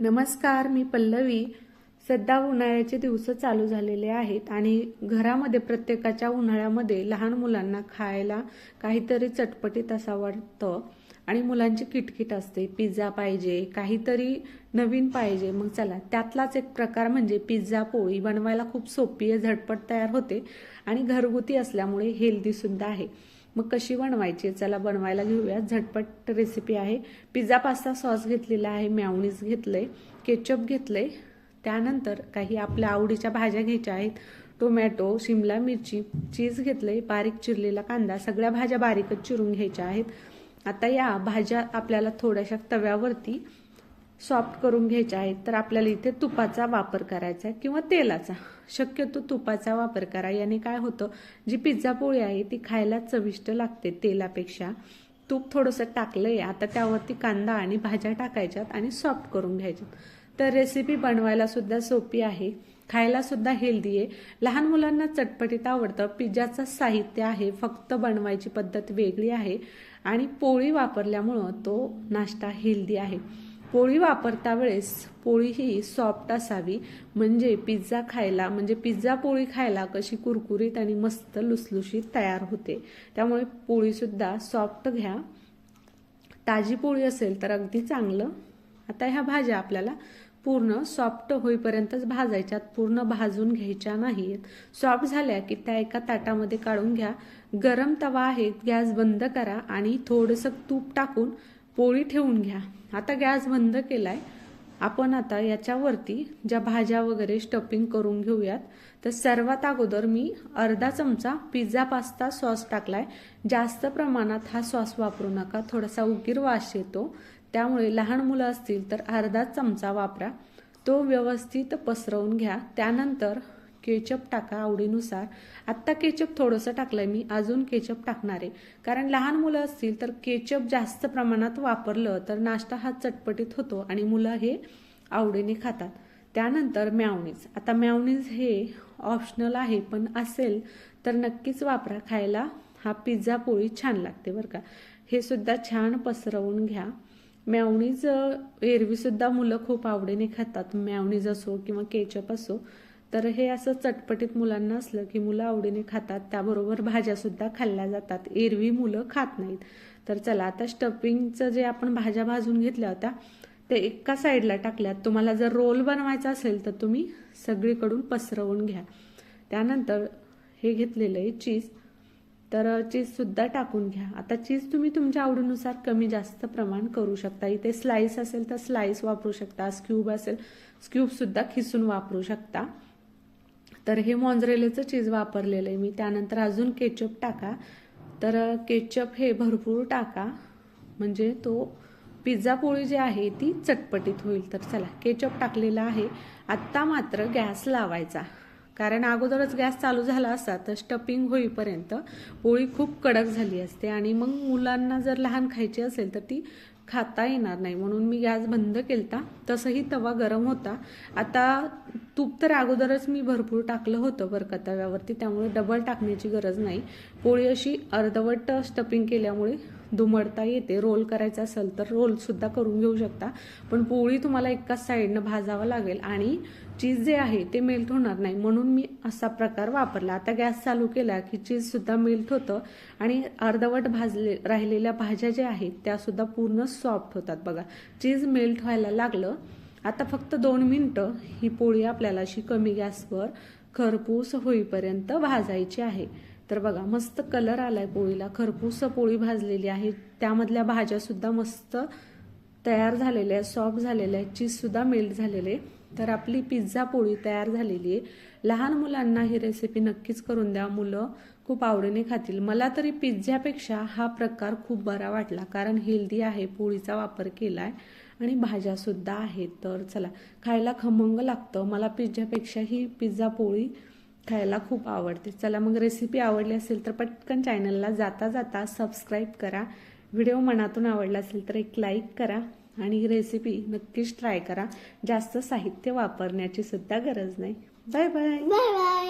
नमस्कार मी पल्लवी. सध्या उन्हाळ्याचे दिवस चालू झालेले आहेत आणि घरामध्ये प्रत्येकाच्या उन्हाळ्यामध्ये लहान मुलांना खायला काहीतरी चटपटीत असा वाटतं आणि मुलांची किटकिट असते. पिझ्झा पाहिजे काहीतरी नवीन पाहिजे. मग चला त्यातलाच एक प्रकार म्हणजे पिझ्झा पोळी बनवायला खूप सोपी आहे झटपट तयार होते आणि घरगुती असल्यामुळे हेल्दीसुद्धा आहे. मग कशी बनवायची चला बनवायला घेऊया. झटपट रेसिपी आहे. पिझ्झा पास्ता सॉस घेतलेला आहे. मॅवनीज घेतलंय. केचप घेतलंय. त्यानंतर काही आपल्या आवडीच्या भाज्या घ्यायच्या आहेत. टोमॅटो शिमला मिरची चीज घेतलंय. बारीक चिरलेला कांदा. सगळ्या भाज्या बारीकच चिरून घ्यायच्या आहेत. आता या भाज्या आपल्याला थोड्याशा तव्यावरती सॉफ्ट करून घ्यायच्या आहेत तर आपल्याला इथे तुपाचा वापर करायचा आहे किंवा तेलाचा. शक्यतो तुपाचा वापर करा. याने काय होतं जी पिझ्झा पोळी आहे ती खायला चविष्ट लागते तेलापेक्षा. तूप थोडंसं टाकलंय आता त्यावरती कांदा आणि भाज्या टाकायच्यात आणि सॉफ्ट करून घ्यायच्यात. तर रेसिपी बनवायला सुद्धा सोपी आहे. खायला सुद्धा हेल्दी आहे. लहान मुलांना चटपटीत आवडतं. पिझ्झाचं साहित्य आहे. फक्त बनवायची पद्धत वेगळी आहे. आणि पोळी वापरल्यामुळं तो नाश्ता हेल्दी आहे. पोळी वापरता वेळेस पोळी ही सॉफ्ट असावी. म्हणजे पिझ्झा खायला म्हणजे पिझ्झा पोळी खायला कशी कुरकुरीत आणि मस्त लुसलुशीत तयार होते. त्यामुळे पोळीसुद्धा सॉफ्ट घ्या. ताजी पोळी असेल तर अगदी चांगलं. आता ह्या भाज्या आपल्याला पूर्ण सॉफ्ट होईपर्यंतच भाजायच्यात पूर्ण भाजून घ्यायच्या नाहीत. सॉफ्ट झाल्या की त्या एका ताटामध्ये काढून घ्या. गरम तवा आहे गॅस बंद करा आणि थोडंसं तूप टाकून पोळी ठेवून घ्या. आता गॅस बंद केला आहे आपण आता याच्यावरती ज्या भाज्या वगैरे स्टफिंग करून घेऊयात तर सर्वात अगोदर मी अर्धा चमचा पिझ्झा पास्ता सॉस टाकलाय. जास्त प्रमाणात हा सॉस वापरू नका. थोडासा उकीर वास येतो. त्यामुळे लहान मुलं असतील तर अर्धा चमचा वापरा. तो व्यवस्थित पसरवून घ्या. त्यानंतर केचप टाका आवडीनुसार. आत्ता केचप थोडंसं टाकलंय मी अजून केचप टाकणार आहे. कारण लहान मुलं असतील तर केचप जास्त प्रमाणात वापरलं तर नाश्ता हा चटपटीत होतो आणि मुलं हे आवडीने खातात. त्यानंतर मॅवनीज आता मॅवनीज हे ऑप्शनल आहे पण असेल तर नक्कीच वापरा. खायला हा पिझ्झा पोळी छान लागते बरं का. हे सुद्धा छान पसरवून घ्या. मॅवनीज एरवीसुद्धा मुलं खूप आवडीने खातात. मॅवनीज असो किंवा केचप असो. तर हे असं चटपटीत मुलांना असलं की मुलं आवडीने खातात त्याबरोबर भाज्या सुद्धा खाल्ल्या जातात. एरवी मुलं खात नाहीत. तर चला आता स्टफिंगचं जे आपण भाज्या भाजून घेतल्या होत्या ते एका साईडला टाकल्यात. तुम्हाला जर रोल बनवायचा असेल तर तुम्ही सगळीकडून पसरवून घ्या. त्यानंतर हे घेतलेलं आहे चीज तर चीज सुद्धा टाकून घ्या. आता चीज तुम्ही तुमच्या आवडीनुसार कमी जास्त प्रमाण करू शकता. इथे स्लाइस असेल तर स्लाइस वापरू शकता. स्क्यूब असेल स्क्यूब सुद्धा खिसून वापरू शकता. तर हे मॉन्झरेलेचं चीज वापरलेलं आहे. मी त्यानंतर अजून केचप टाका. तर केचप हे भरपूर टाका. म्हणजे तो पिझ्झा पोळी जी आहे ती चटपटीत होईल. तर चला केचप टाकलेला आहे. आत्ता मात्र गॅस लावायचा. कारण अगोदरच गॅस चालू झाला असता तर स्टपिंग होईपर्यंत पोळी खूप कडक झाली असते. आणि मग मुलांना जर लहान खायची असेल तर ती खाता येणार नाही म्हणून मी गॅस बंद केलता. तसंही तवा गरम होता. आता तूप तर अगोदरच मी भरपूर टाकलं होतं बरं का तव्यावरती. त्यामुळे डबल टाकण्याची गरज नाही. पोळी अशी अर्धवट स्टपिंग केल्यामुळे दुमडता येते. रोल करायचा असेल तर रोल सुद्धा करून घेऊ शकता. पण पोळी तुम्हाला एकाच साईडनं भाजावं लागेल आणि चीज जे आहे ते मेल्ट होणार नाही. म्हणून मी असा प्रकार वापरला. आता गॅस चालू केला की चीज सुद्धा मेल्ट होतं आणि अर्धवट भाजले राहिलेल्या भाज्या ज्या आहेत त्या सुद्धा पूर्ण सॉफ्ट होतात बघा. चीज मेल्ट व्हायला लागलं. आता फक्त दोन मिनटं ही पोळी आपल्याला अशी कमी गॅसवर खरपूस होईपर्यंत भाजायची आहे. तर बघा मस्त कलर आलाय पोळीला. खरपूस पोळी भाजलेली आहे. त्यामधल्या भाज्या सुद्धा मस्त तयार झालेल्या आहेत सॉफ्ट झालेल्या आहेत चीज सुद्धा मेल्ट झालेले तर आपली पिझ्झा पोळी तयार झालेली आहे. लहान मुलांना ही रेसिपी नक्कीच करून द्या. मुलं खूप आवडीने खातील. मला तरी पिझ्झ्यापेक्षा हा प्रकार खूप बरा वाटला कारण हेल्दी आहे पोळीचा वापर केलाय आणि भाज्या सुद्धा आहेत. तर चला खायला खमंग लागतं. मला पिझ्झ्यापेक्षा ही पिझ्झा पोळी खायला खूप आवडते. चला मग रेसिपी आवडली असेल तर पटकन चॅनलला जाता जाता सबस्क्राईब करा. व्हिडिओ मनातून आवडला असेल तर एक लाईक करा आणि रेसिपी नक्कीच ट्राय करा. जास्त साहित्य वापरण्याची सुद्धा गरज नाही. Bye bye bye bye